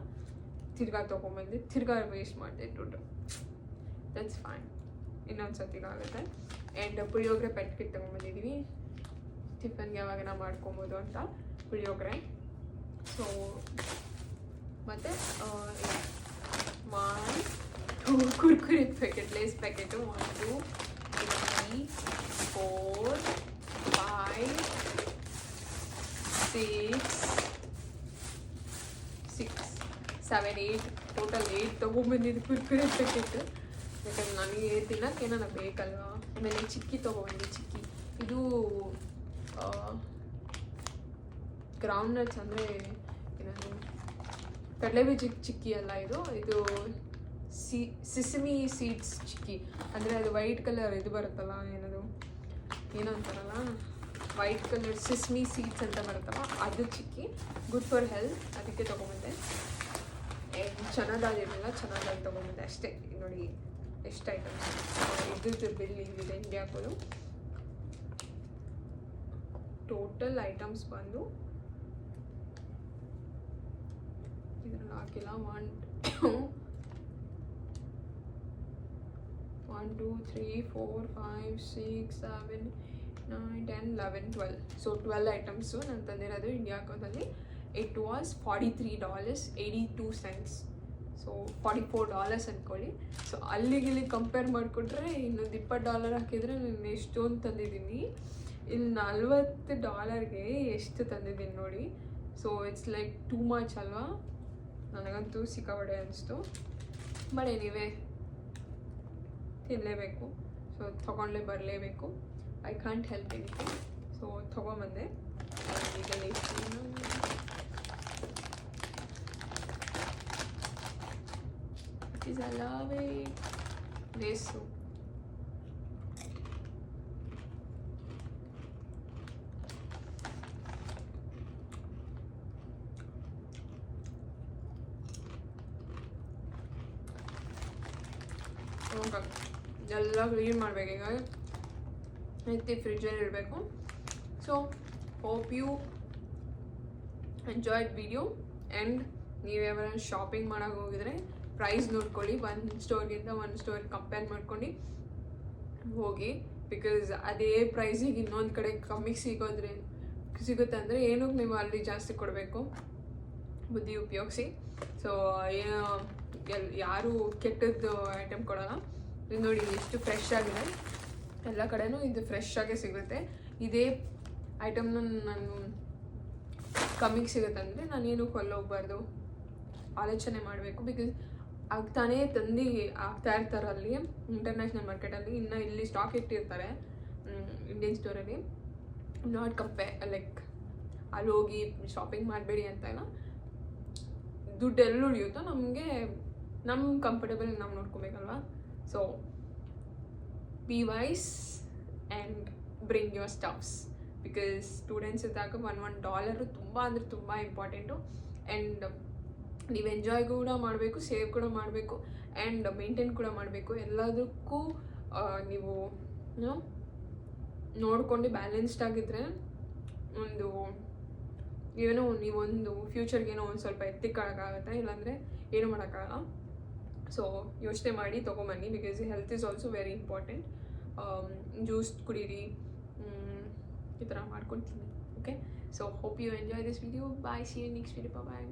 ತಿರ್ಗಾ ತೊಗೊಂಬಂದು, ತಿರ್ಗಾ ವೇಸ್ಟ್ ಮಾಡಿದೆ ದುಡ್ಡು. ದಟ್ಸ್ ಫೈನ್ ಇನ್ನೊಂದು ಸತಿಗಾಗುತ್ತೆ ಆ್ಯಂಡ್ ಪುಳಿಯೋಗರೆ ಪೆಟ್ಕಿಟ್ ತೊಗೊಂಬಂದಿದ್ದೀವಿ ಟಿಫನ್ಗೆ ಯಾವಾಗ ಮಾಡ್ಕೊಬೋದು ಅಂತ ಪುಳಿಯೋಗರೆ. ಸೊ ಮತ್ತು one two Kurkure packet Lay's packet one two three four five six six seven eight total eight ತೊಗೊಂಬಂದಿದ್ದು Kurkure packet ಯಾಕಂದ್ರೆ ನನಗೆ ತಿನ್ನೋಕ್ಕೆ ಏನಾರ ಬೇಕಲ್ವಾ? ಆಮೇಲೆ ಚಿಕ್ಕಿ ತೊಗೊಬಂದಿ, ಚಿಕ್ಕಿ. ಇದು ಗ್ರೌಂಡ್ ನಟ್ಸ್ ಅಂದರೆ ಏನದು? ಕಡಲೆಬೀಜ ಚಿಕ್ಕಿ ಅಲ್ಲ ಇದು? ಇದು ಸಿ ಸಿಸಿಮಿ ಸೀಡ್ಸ್ ಚಿಕ್ಕಿ. ಅಂದರೆ ಅದು ವೈಟ್ ಕಲರ್ ಇದು ಬರುತ್ತಲ್ಲ, ಏನದು? ಏನೋ ಅಂತಾರಲ್ಲ? ವೈಟ್ ಕಲರ್ ಸಿಸ್ಮಿ ಸೀಡ್ಸ್ ಅಂತ ಬರುತ್ತಲ್ಲ, ಅದು ಚಿಕ್ಕಿ. ಗುಡ್ ಫಾರ್ ಹೆಲ್ತ್ ಅದಕ್ಕೆ ತೊಗೊಂಬಂದೆ ಚೆನ್ನಾಗಿ ಇರಲಿಲ್ಲ ಚೆನ್ನಾಗಿ ತೊಗೊಂಬಂದೆ ಅಷ್ಟೇ. ನೋಡಿ, ಎಷ್ಟು ಐಟಮ್ಸ್ ಇದ್ದು ಬಿಲ್ ಹಿಂಗೆ ಹಾಕೋದು. ಟೋಟಲ್ ಐಟಮ್ಸ್ ಬಂದು ಇದರಲ್ಲಿ ಹಾಕಿಲ್ಲ. One one two three four five six seven nine ten eleven twelve so twelve items ನಾನು ತಂದಿರೋದು ಇಂಡಿಯಾ ಅಕೌಂಟಲ್ಲಿ it was forty three dollars eighty two cents so forty four dollars ಅಂದ್ಕೊಳ್ಳಿ ಸೊ ಅಲ್ಲಿಗೆ ಇಲ್ಲಿ ಕಂಪೇರ್ ಮಾಡಿಕೊಟ್ರೆ ಇನ್ನೊಂದು ಇಪ್ಪತ್ತು ಡಾಲರ್ ಹಾಕಿದರೆ ನಾನು ಎಷ್ಟೊಂದು ತಂದಿದ್ದೀನಿ. ಇಲ್ಲಿ ನಲ್ವತ್ತು ಡಾಲರ್ಗೆ ಎಷ್ಟು ತಂದಿದ್ದೀನಿ ನೋಡಿ. So it's like too much ಅಲ್ವಾ? ನನಗಂತೂ ಸಿಕ್ಕಾಪಡೆ ಅನಿಸ್ತು. ಬಟ್ ನೀವೇ ತಿನ್ನಲೇಬೇಕು ಸೊ ತೊಗೊಂಡ್ಲೇ ಬರಲೇಬೇಕು. I can't help anything so ತೊಗೊಂಬಂದೆ. ಈಗ ಇಸ್ ಅಲ್ಲವೇ ಲೇಸು ಎಲ್ಲ ಕ್ಲೀನ್ ಮಾಡಬೇಕು ಎತ್ತಿ ಫ್ರಿಜ್ಜಲ್ಲಿ ಇಡಬೇಕು. So hope you enjoyed video and ನೀವು ಯಾವಾಗ ಶಾಪಿಂಗ್ ಮಾಡೋಕೆ ಹೋಗಿದ್ರೆ ಪ್ರೈಸ್ ನೋಡ್ಕೊಳ್ಳಿ. ಒಂದು ಸ್ಟೋರ್ಗಿಂತ ಒಂದು ಸ್ಟೋರ್ ಕಂಪೇರ್ ಮಾಡ್ಕೊಂಡು ಹೋಗಿ. ಬಿಕಾಸ್ ಅದೇ ಪ್ರೈಸಿಗೆ ಇನ್ನೊಂದು ಕಡೆ ಕಮ್ಮಿಗೆ ಸಿಗೋದ್ರೆ, ಸಿಗುತ್ತೆ ಅಂದರೆ ಏನಕ್ಕೆ ನೀವು ಅಲ್ಲಿ ಜಾಸ್ತಿ ಕೊಡಬೇಕು. ಬುದ್ಧಿ ಉಪಯೋಗಿಸಿ. ಸೊ ಏನು ಯಾರು ಕೆಟ್ಟದ್ದು ಐಟಮ್ ಕೊಡೋಲ್ಲ. ಇದು ನೋಡಿ ಎಷ್ಟು ಫ್ರೆಶ್ ಆಗಿದೆ. ಎಲ್ಲ ಕಡೆನೂ ಇದು ಫ್ರೆಶ್ ಆಗೇ ಸಿಗುತ್ತೆ. ಇದೇ ಐಟಮ್ನ ನಾನು ಕಮ್ಮಿಗೆ ಸಿಗುತ್ತೆ ಅಂದರೆ ನಾನೇನು ಕೊಲ್ಲೋಗ್ಬಾರ್ದು. ಆಲೋಚನೆ ಮಾಡಬೇಕು ಬಿಕಾಸ್ ಆಗ್ತಾನೇ ತಂದು ಆಗ್ತಾ ಇರ್ತಾರೆ ಅಲ್ಲಿ ಇಂಟರ್ನ್ಯಾಷನಲ್ ಮಾರ್ಕೆಟಲ್ಲಿ ಇನ್ನೂ ಇಲ್ಲಿ ಸ್ಟಾಕ್ ಇಟ್ಟಿರ್ತಾರೆ ಇಂಡಿಯನ್ ಸ್ಟೋರಲ್ಲಿ ನಾಟ್ ಕಂಪೇ ಲೈಕ್ ಅಲ್ಲಿ ಹೋಗಿ ಶಾಪಿಂಗ್ ಮಾಡಬೇಡಿ ಅಂತ ಇಲ್ಲ. ದುಡ್ಡು ಎಲ್ಲಿ ಉಳಿಯುತ್ತೋ ನಮಗೆ ನಮ್ಮ ಕಂಫರ್ಟೇಬಲ್ ನಾವು ನೋಡ್ಕೋಬೇಕಲ್ವಾ? So be wise and bring your stuffs. Because students ಇದ್ದಾಗ ಒನ್ ಒನ್ ಡಾಲರು ತುಂಬ ಅಂದರೆ ತುಂಬ ಇಂಪಾರ್ಟೆಂಟು ಆ್ಯಂಡ್ ನೀವು ಎಂಜಾಯ್ ಕೂಡ ಮಾಡಬೇಕು ಸೇವ್ ಕೂಡ ಮಾಡಬೇಕು ಆ್ಯಂಡ್ ಮೇಂಟೈನ್ ಕೂಡ ಮಾಡಬೇಕು. ಎಲ್ಲದಕ್ಕೂ ನೀವು ನೋಡ್ಕೊಂಡು ಬ್ಯಾಲೆನ್ಸ್ಡ್ ಆಗಿದ್ದರೆ ಒಂದು, ಏನೋ ನೀವೊಂದು ಫ್ಯೂಚರ್ಗೆ ಏನೋ ಒಂದು ಸ್ವಲ್ಪ ಎತ್ತಿಕ್ಕಾಗತ್ತೆ ಇಲ್ಲಾಂದರೆ ಏನು ಮಾಡೋಕ್ಕಾಗಲ್ಲ? ಸೊ ಯೋಚನೆ ಮಾಡಿ ತೊಗೊಂಬನ್ನಿ because health is also very important juice ಕುಡೀರಿ ಈ ಥರ ಮಾಡ್ಕೊಳ್ತೀನಿ okay so hope you enjoy this video bye see next video bye